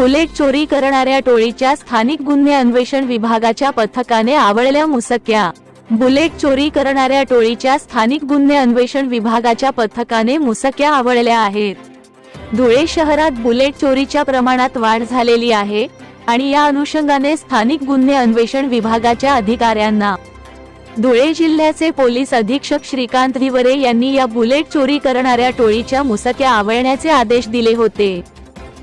Bullet चोरी करणाऱ्या टोळीच्या स्थानिक गुन्हे अन्वेषण विभागाच्या पथकाने आवळल्या मुसक्या. बुलेट चोरी करणाऱ्या टोळीच्या स्थानिक गुन्हे अन्वेषण विभागाच्या पथकाने मुसक्या आवळल्या आहेत. धुळे शहरात बुलेट चोरीच्या प्रमाणात वाढ झालेली आहे आणि या अनुषंगाने स्थानिक गुन्हे अन्वेषण विभागाच्या अधिकाऱ्यांना. धुळे जिल्ह्याचे पोलीस अधीक्षक श्रीकांत रिवरे यांनी या बुलेट चोरी करणाऱ्या टोळीच्या मुसक्या आवळण्याचे आदेश दिले होते.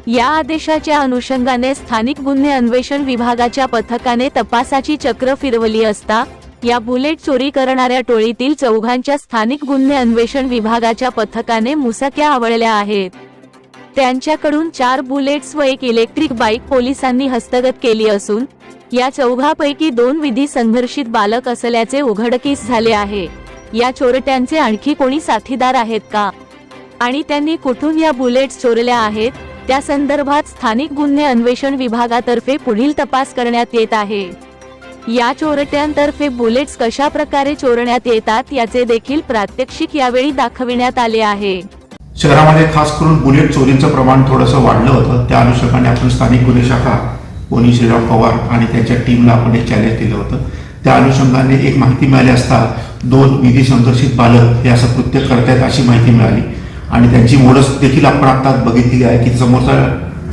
या आदेशाच्या अनुषंगाने स्थानिक गुन्हे अन्वेषण विभागाच्या पथकाने तपासाची चक्र फिरवली असता या बुलेट चोरी करणाऱ्या टोळीतील चौघांच्या स्थानिक गुन्हे अन्वेषण विभागाच्या पथकाने मुसक्या आवळल्या आहेत. त्यांच्याकडून चार बुलेट्स व एक इलेक्ट्रिक बाईक पोलिसांनी हस्तगत केली असून या चौघापैकी दोन विधी संघर्षित बालक असल्याचे उघडकीस झाले आहे. या चोरट्यांचे आणखी कोणी साथीदार आहेत का? आणि त्यांनी कुठून या बुलेट्स चोरल्या आहेत? त्या संदर्भात स्थानिक गुन्हे अन्वेषण विभागातर्फे पुढील तपास करण्यात येत आहे. या चोरट्यांतर्फे बुलेट्स कशा प्रकारे चोरण्यात येतात याचे देखील प्रात्यक्षिक यावेळी दाखविण्यात आले आहे. शहरामध्ये खास करून बुलेट चोरीचं प्रमाण थोडंसं वाढलं होतं. त्या अनुषंगाने आपण स्थानिक गुन्हे शाखा कोणी श्रीराम पवार आणि त्यांच्या टीमला आपण एक चॅलेंज दिलं होतं. त्या अनुषंगाने एक माहिती मिळाली असता दोन विधी संघर्षित बालक हे असं कृत्य करतायत अशी माहिती मिळाली. आणि त्यांची मोडस देखील आपण आता बघितलेली आहे की समोरचा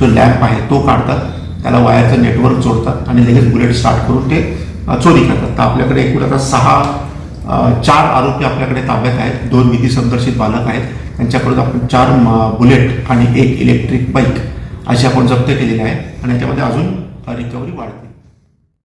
जो लॅम्प आहे तो काढतात त्याला वायरचं नेटवर्क जोडतात आणि लगेच बुलेट स्टार्ट करून ते चोरी करतात. तर आपल्याकडे एकूण आता सहा चार आरोपी आपल्याकडे ताब्यात आहेत. दोन विधी संघर्षित बालक आहेत. त्यांच्याकडून आपण चार बुलेट आणि एक इलेक्ट्रिक बाईक अशी आपण जप्त केलेली आहे. आणि याच्यामध्ये अजून रिकव्हरी वाढते.